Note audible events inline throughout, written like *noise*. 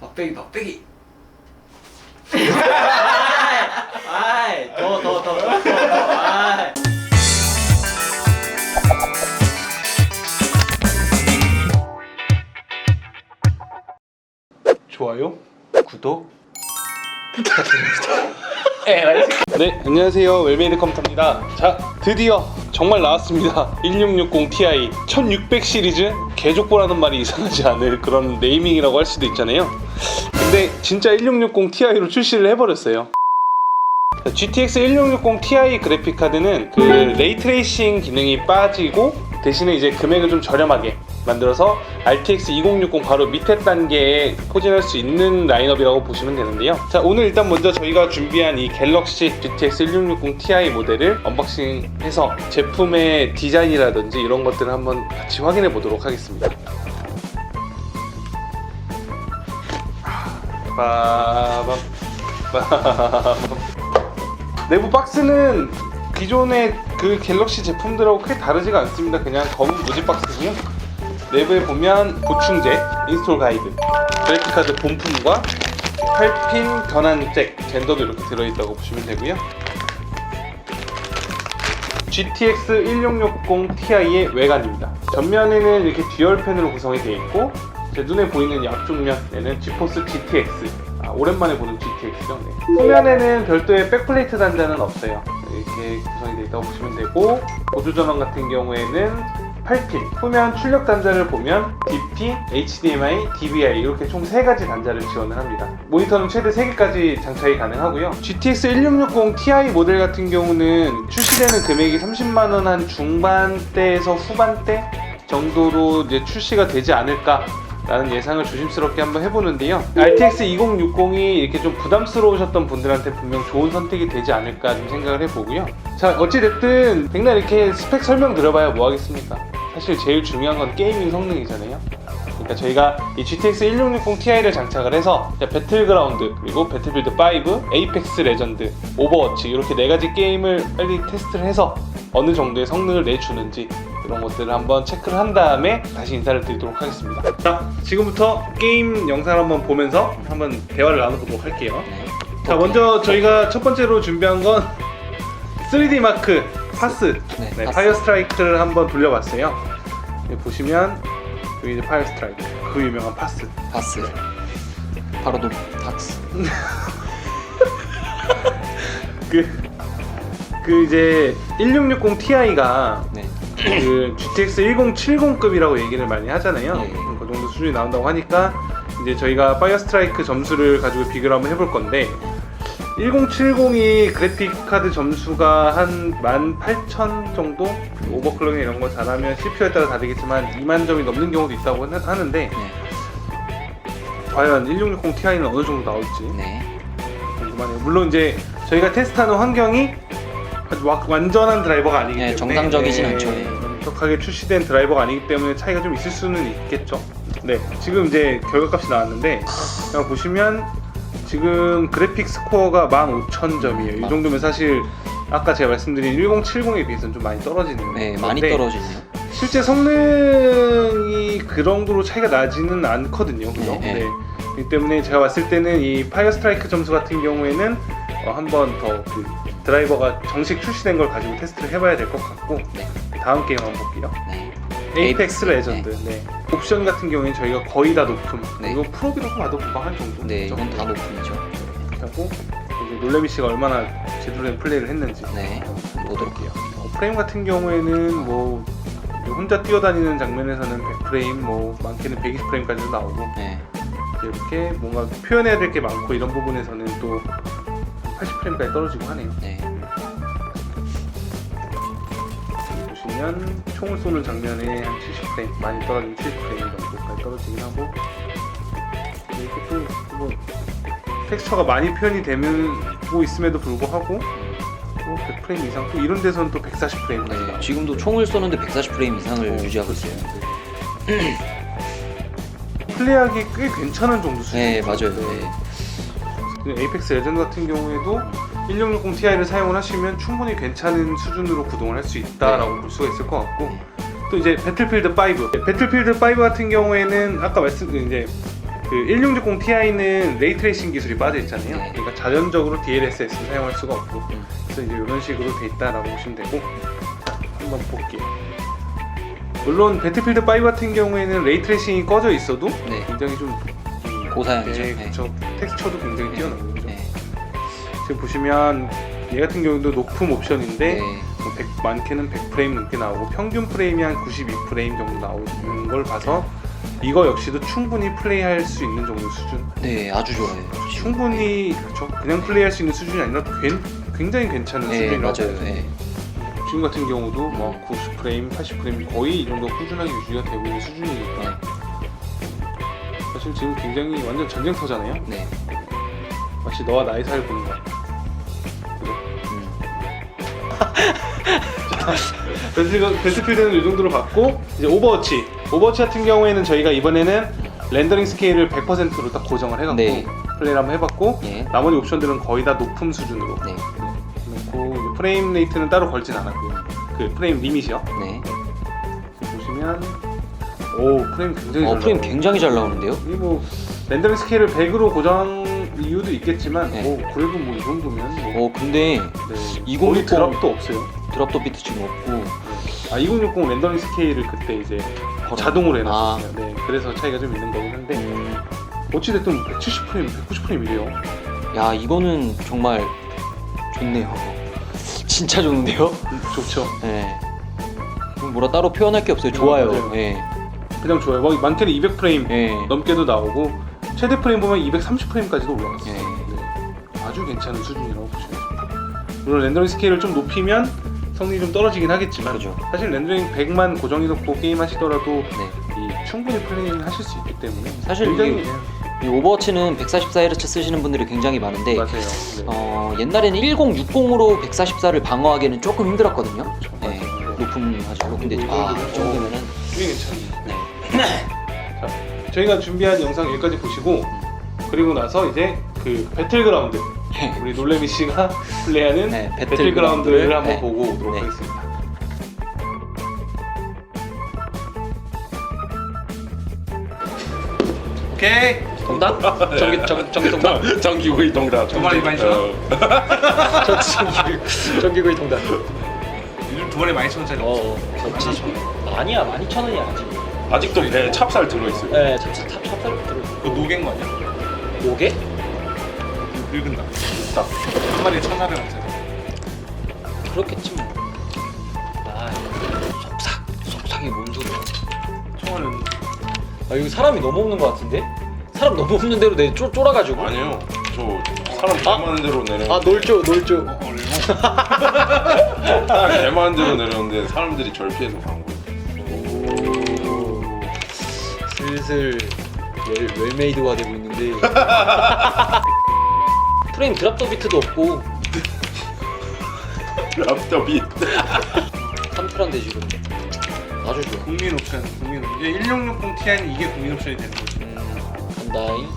박배기 박배기 아이 더더더 아이 좋아요, 구독 부탁드립니다. 네, 안녕하세요. 웰메이드 컴퓨터입니다. 자, 드디어 정말 나왔습니다. 1660 Ti 1600 시리즈 개족보라는 말이 이상하지 않을 그런 네이밍이라고 할 수도 있잖아요. 근데 진짜 1660 Ti로 출시를 해버렸어요. GTX 1660 Ti 그래픽 카드는 그 레이트레이싱 기능이 빠지고 대신에 이제 금액을 좀 저렴하게 만들어서 RTX 2060 바로 밑에 단계에 포진할 수 있는 라인업이라고 보시면 되는데요. 자, 오늘 일단 먼저 저희가 준비한 이 갤럭시 GTX 1660 Ti 모델을 언박싱해서 제품의 디자인이라든지 이런 것들을 한번 같이 확인해 보도록 하겠습니다. 빠밤 내부 박스는 기존의 그 갤럭시 제품들하고 크게 다르지가 않습니다. 그냥 검은 무지 박스고요. 내부에 보면 보충제, 인스톨 가이드, 그래픽카드 본품과 8핀 변환 잭, 젠더도 이렇게 들어있다고 보시면 되고요. GTX 1660 Ti의 외관입니다. 전면에는 이렇게 듀얼 펜으로 구성이 되어 있고 제 눈에 보이는 앞쪽면에는 지포스 GTX 아, 오랜만에 보는 GTX죠. 네. 후면에는 별도의 백플레이트 단자는 없어요. 이렇게 구성이 되어 있다고 보시면 되고 보조 전원 같은 경우에는 8핀 후면 출력 단자를 보면 DP, HDMI, DVI 이렇게 총 3가지 단자를 지원을 합니다. 모니터는 최대 3개까지 장착이 가능하고요. GTX 1660 Ti 모델 같은 경우는 출시되는 금액이 30만원 한 중반대에서 후반대 정도로 이제 출시가 되지 않을까 라는 예상을 조심스럽게 한번 해보는데요. RTX 2060이 이렇게 좀 부담스러우셨던 분들한테 분명 좋은 선택이 되지 않을까 좀 생각을 해보고요. 자, 어찌됐든 백날 이렇게 스펙 설명 들어봐야 뭐 하겠습니까? 사실 제일 중요한 건 게이밍 성능이잖아요. 그러니까 저희가 이 GTX 1660 Ti를 장착을 해서 배틀그라운드 그리고 배틀필드 5, 에이펙스 레전드, 오버워치 이렇게 네 가지 게임을 빨리 테스트를 해서 어느 정도의 성능을 내주는지 이런 것들을 한번 체크를 한 다음에 다시 인사를 드리도록 하겠습니다. 자, 지금부터 게임 영상을 한번 보면서 한번 대화를 나눠보도록 할게요. 자, 먼저 저희가 첫 번째로 준비한 건 3D 마크 파스, 네, 네, 파스. 파이어 스트라이크를 한번 돌려봤어요. 여기 보시면 여기 이제 파이어 스트라이크, 그 유명한 파스. 바스 바로 노 닥스 *laughs* 그, 그 이제 1660 Ti가 네 그 GTX 1070급이라고 얘기를 많이 하잖아요. 네. 그 정도 수준이 나온다고 하니까 이제 저희가 파이어 스트라이크 점수를 가지고 비교를 한번 해볼 건데 1070이 그래픽 카드 점수가 한 18,000 정도 오버클럭 이런 거 잘하면 CPU에 따라 다르겠지만 2만 점이 넘는 경우도 있다고 하- 하는데 네. 과연 1660 Ti는 어느 정도 나올지 네. 궁금하네요. 물론 이제 저희가 테스트하는 환경이 아주 와- 완전한 드라이버가 아니기 네, 때문에 정상적이진 네, 않죠. 네. 완벽하게 출시된 드라이버가 아니기 때문에 차이가 좀 있을 수는 있겠죠. 네, 지금 이제 결과값이 나왔는데 그냥 보시면 지금 그래픽 스코어가 15,000점이에요. 이 정도면 사실 아까 제가 말씀드린 1070에 비해서는 좀 많이 떨어지는 네 많이 건데 떨어지네요 실제 성능이 그 정도로 차이가 나지는 않거든요. 그죠? 네, 네. 그렇기 때문에 제가 봤을 때는 이 파이어 스트라이크 점수 같은 경우에는 어, 한번 더 그 드라이버가 정식 출시된 걸 가지고 테스트를 해봐야 될 것 같고 네. 다음 게임 한번 볼게요. 네 에이펙스 레전드. 네. 옵션 같은 경우에는 저희가 거의 다 높음. 네. 이거 프로기로 봐도 무방할 정도. 네 이건 다 높음이죠 하고 이제 놀래미 씨가 얼마나 제대로 된 플레이를 했는지 네 보도록 볼게요. 어, 프레임 같은 경우에는 뭐 혼자 뛰어다니는 장면에서는 100프레임, 뭐 많게는 120프레임까지도 나오고 네 이렇게 뭔가 표현해야 될 게 많고 이런 부분에서는 또 80프레임까지 떨어지고 하네요. 네. 보시면 총을 쏘는 장면에 한 70프레임, 많이 떨어지면 70프레임 정도까지 떨어지긴 하고. 이렇게 또 뭐, 텍스처가 많이 표현이 되고 있음에도 불구하고 또 100프레임 이상 또 이런 데서는 또 140프레임까지 네, 지금도 총을 쏘는데 140프레임 이상을 어, 유지하고 있어요. *clears throat* 플레이하기 꽤 괜찮은 정도 수준. 네 맞아요. 네. 에이펙스 레전드 같은 경우에도 1660 Ti를 사용을 하시면 충분히 괜찮은 수준으로 구동을 할 수 있다라고 볼 수가 있을 것 같고 네. 또 이제 배틀필드 5 배틀필드 5 같은 경우에는 아까 말씀 이제 그 1660 Ti는 레이트레이싱 기술이 빠져 있잖아요. 네. 그러니까 자연적으로 DLSS 를 사용할 수가 없고 음. 그래서 이제 이런 식으로 돼 있다라고 보시면 되고 자, 한번 볼게요. 물론 배틀필드 5 같은 경우에는 레이트레이싱이 꺼져 있어도 네. 굉장히 좀 고사양이죠. 네, 네. 그렇죠. 텍스처도 굉장히 뛰어나고. 네. 지금 보시면 얘 같은 경우도 높은 옵션인데 네. 뭐 100, 많게는 100프레임 넘게 나오고 평균 프레임이 한 92프레임 정도 나오는 걸 봐서 이거 역시도 충분히 플레이할 수 있는 정도 수준. 네, 아주 좋아요. 충분히 그렇죠. 그냥 플레이할 수 있는 수준이 아니라 괜- 굉장히 괜찮은 네, 수준이라고 맞아요. 봐요. 네. 지금 같은 경우도 뭐 90프레임, 80프레임 거의 이 정도 꾸준하게 유지가 되고 있는 수준이니까 사실 지금 굉장히 완전 전쟁터잖아요. 네. 마치 너와 나의 사이를 보는 것 같아. *laughs* 배틀필드는 이 정도로 봤고 이제 오버워치 오버워치 같은 경우에는 저희가 이번에는 렌더링 스케일을 100%로 딱 고정을 해갖고 네. 플레이를 한번 해봤고 예. 나머지 옵션들은 거의 다 높음 수준으로 네. 이제 프레임 레이트는 따로 걸진 않았고요 그 프레임 리밋이요 네. 보시면 오 프레임 굉장히 어, 잘 프레임 나와요. 굉장히 잘 나오는데요? 이뭐 렌더링 스케일을 100으로 고정 이유도 있겠지만 네. 뭐 그래도 뭐 이 정도면 뭐 어, 근데 네, 2060 거의 드랍도 없어요 드랍도 비트 지금 없고 아 2060 렌더링 스케일을 그때 이제 걸어. 자동으로 아. 해놨어요. 네, 그래서 차이가 좀 있는 거긴 한데 음, 어찌됐든 170프레임, 190프레임이래요. 야, 이거는 정말 좋네요. 진짜 좋은데요? 좋죠. 네. 그럼 뭐라 따로 표현할 게 없어요. 좋아요. 맞아요. 예. 그냥 좋아요. 막 많게는 200프레임 예. 넘게도 나오고 최대 프레임 보면 230프레임까지도 올라갔어요. 예. 네, 아주 괜찮은 수준이라고 보시면 됩니다. 물론 렌더링 스케일을 좀 높이면 성능이 좀 떨어지긴 하겠지만 그죠. 사실 렌더링 100만 고정해놓고 게임 하시더라도 네. 이 충분히 플레이를 하실 수 있기 때문에 사실 굉장히 이 오버워치는 144Hz 쓰시는 분들이 굉장히 많은데 맞아요. 네. 어, 옛날에는 1060으로 144를 방어하기에는 조금 힘들었거든요. 그렇죠. 네. 높은 가지고 근데 이 아, 이 정도면은 꽤 괜찮네요. 네. *clears throat* 자, 저희가 준비한 영상 여기까지 보시고 그리고 나서 이제 그 배틀그라운드 우리 놀래미 씨가 플레이하는 네, 배틀그라운드를 배틀그라운드를, 한번 네. 보고 오도록 네. 하겠습니다. 오케이. 동당? 전기 전, 전기 동당? 전기구이 동그라 두 마리 많이 줘? 전기 전기구이 동당. 요즘 두 마리 많이 천 원짜리. 어, 그렇지. 아니야, 12,000원이야 아직. 아직도 배 찹쌀 들어있어요 네, 찹쌀 탑 찹쌀 들어. 그거 노개인 거 아니야? 요게? 늙은다. 딱. 한 마리에 천사백 원짜리. 그렇겠지 뭐. 아, 속삭, 속삭이 뭔 소리야? 총알은 아 여기 사람이 너무 없는 것 같은데? 사람 너무 없는 대로 내 쫄, 쫄아가지고. 아니요 저 사람 개 많은 대로 내려 아 놀죠, 놀죠. 사람 개 많은 대로 내렸는데 사람들이 절 피해서 간 거예요 슬슬 웰, 웰메이드가 되고 있는데. *laughs* 프레임 드랍더 비트도 없고 랍더비 3트란데 *laughs* 지금. 아주 좋아. 국민 옵션. 국민 옵션. 이제 1660 Ti는 이게 국민 옵션이 되는 거지. 음, 간다잉,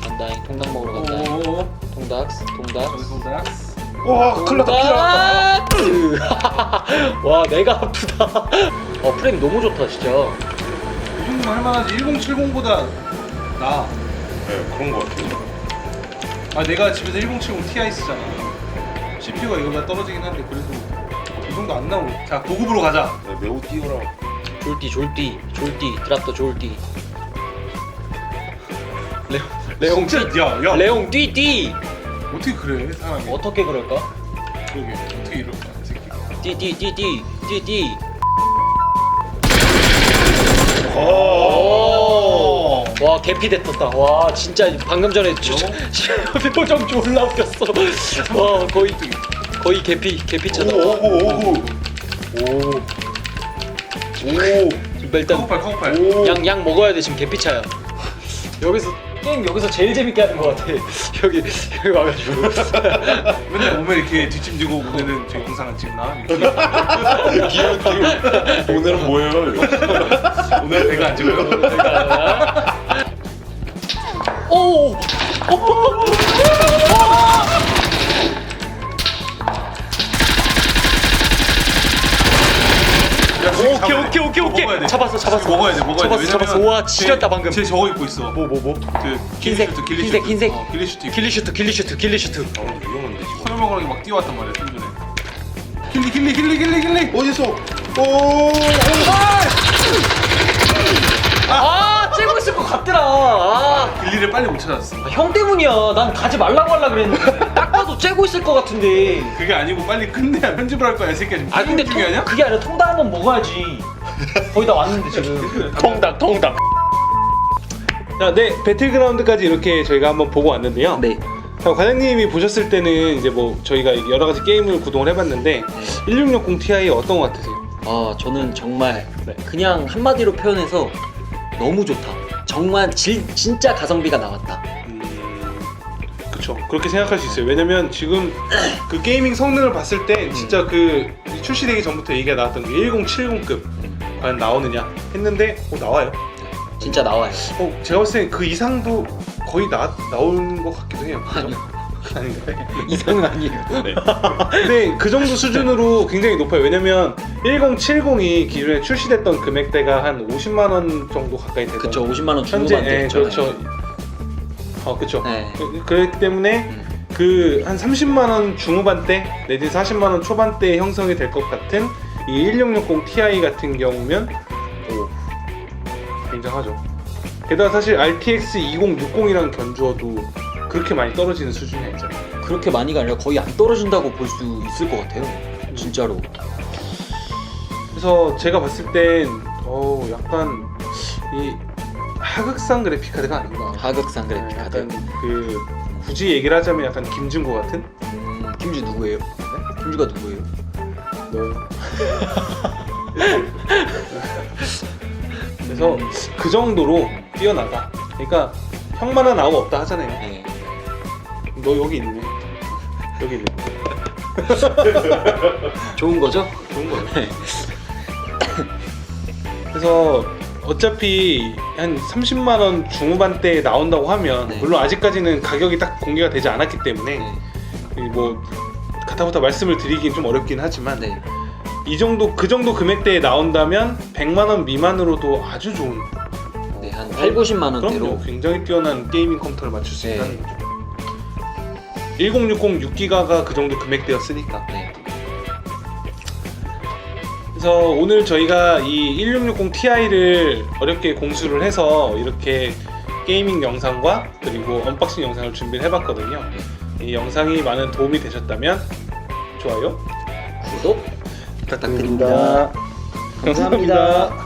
간다잉, 통닭 먹으러 간다잉. 오오오. 통닭, 통닭. 다와 큰일 났다 큰일 났다! *laughs* 와 내가 아프다. 어 프레임 너무 좋다 진짜. 이 정도면 할만하지 1070보다 나. 네 그런 거 같아요 아 내가 집에서 1070 Ti 쓰잖아. CPU가 이거보다 떨어지긴 한데 그래도 이 정도 안 나오고. 자 고급으로 가자. 네, 매우 뛰어나 졸띠 졸띠 졸띠 드랍더 졸띠. 레옹 레옹 진짜 야 야. 레옹 띠띠. 어떻게 그래 사람이? 어떻게 그럴까? 그러게 어떻게 이럴까 이 새끼가. 띠띠띠띠 띠띠. 오. 와 개피 됐었다. 와 진짜 방금 전에 주, *laughs* 표정 졸라 웃겼어. 와 거의 거의 개피 개피차다. 오오오 오오 오. 지금 일단 카고팔 카고팔. 양, 양 먹어야 돼 지금 개피차야 여기서 게임 여기서 제일 재밌게 하는 것 같아 *laughs* 여기 여기 와가지고 맨날 오면 이렇게 뒷짐지고 오늘은 저 영상을 찍나? 이렇게. *laughs* 기운 기운 오늘은 뭐예요 *laughs* 오늘 배가 안 찍어요? 오! 오 오케이 오케이 먹어야 돼. 잡았어 잡았어 먹어야 돼, 먹어야 잡았어 돼. 잡았어 왜냐면 와 지렸다 방금 쟤 저거 입고 있어. 뭐 뭐 뭐? 그 흰색, 길리슈트, 길리슈트. 흰색, 흰색. 어, 길리슈트 입고. 길리슈트 길리슈트 길리슈트 어, 위험한데 지금. 소녀 먹으라고 막 뛰어왔단 말이야 좀 전에. 길리 길리 길리 길리 길리. 어디서? 오. 아 째고 있을 것 같더라 아, 길리를 빨리 못 찾았어. 아, 형 때문이야 난 가지 말라고 하려 그랬는데 딱 봐도 째고 있을 것 같은데 그게 아니고 빨리 끝내야 편집을 할 거야 이 새끼야 지금. 아 근데 중이 아니야? 그게 아니라 통닭 한번 먹어야지 거의 다 왔는데 지금. 통닭 통닭. 자, 네 배틀그라운드까지 이렇게 저희가 한번 보고 왔는데요. 네. 자, 과장님이 보셨을 때는 이제 뭐 저희가 여러 가지 게임을 구동을 해봤는데 1660 Ti 어떤 것 같으세요? 아 저는 정말 네. 그냥 한마디로 표현해서 너무 좋다. 정말 질, 진짜 가성비가 나왔다. 음, 그쵸. 그렇게 생각할 수 있어요. 왜냐면 지금 *clears throat* 그 게이밍 성능을 봤을 때 진짜 그 출시되기 전부터 얘기가 나왔던 게 1070급 과연 나오느냐 했는데 어, 나와요 진짜 나와요 어, 제가 봤을 때 그 이상도 거의 나, 나온 것 같기도 해요 그죠? 아니요 *laughs* 아닌가요? *laughs* 이상은 아니에요 네. 근데 그 정도 수준으로 굉장히 높아요. 왜냐면 1070이 기존에 출시됐던 금액대가 한 50만 원 정도 가까이 되던 그쵸 50만 원 현재 중후반 예, 그렇죠. 어, 그렇죠. 네. 그, 그렇기 때문에 음. 그 한 30만 원 중후반대 내지 40만 원 초반대에 형성이 될 것 같은 이 1660 Ti 같은 경우면 오, 굉장하죠. 게다가 사실 RTX 2060이랑 견주어도 그렇게 많이 떨어지는 수준이 아니잖아요. 그렇게 많이가 아니라 거의 안 떨어진다고 볼 수 있을 것 같아요 진짜로 그래서 제가 봤을 땐 어, 약간 이 하극상 그래픽 카드가 아닌가. 하극상 그래픽 카드 약간 그 굳이 얘기를 하자면 약간 김준고 같은. 음, 김주 누구예요? 김주가 누구예요? 너. *laughs* 그래서 그 정도로 뛰어나다. 그러니까 형만한 아우 없다 하잖아요. 네. 너 여기 있네. 여기 있네. *laughs* 좋은 거죠? 좋은 거예요. *laughs* 그래서 어차피 한 30만 원 중후반대에 나온다고 하면 네. 물론 아직까지는 가격이 딱 공개가 되지 않았기 때문에 네. 이뭐 가타부타 말씀을 드리긴 좀 어렵긴 하지만 네. 이 정도 그 정도 금액대에 나온다면 100만 원 미만으로도 아주 좋은 네, 한 8, 90만 원대로 그럼요 굉장히 뛰어난 게이밍 컴퓨터를 맞출 수 네. 있다는 거죠 1060 6기가가 그 정도 금액대였으니까 네. 그래서 오늘 저희가 이 1660 Ti를 어렵게 공수를 해서 이렇게 게이밍 영상과 그리고 언박싱 영상을 준비를 해봤거든요. 이 영상이 많은 도움이 되셨다면 좋아요 구독 부탁드립니다. 감사합니다.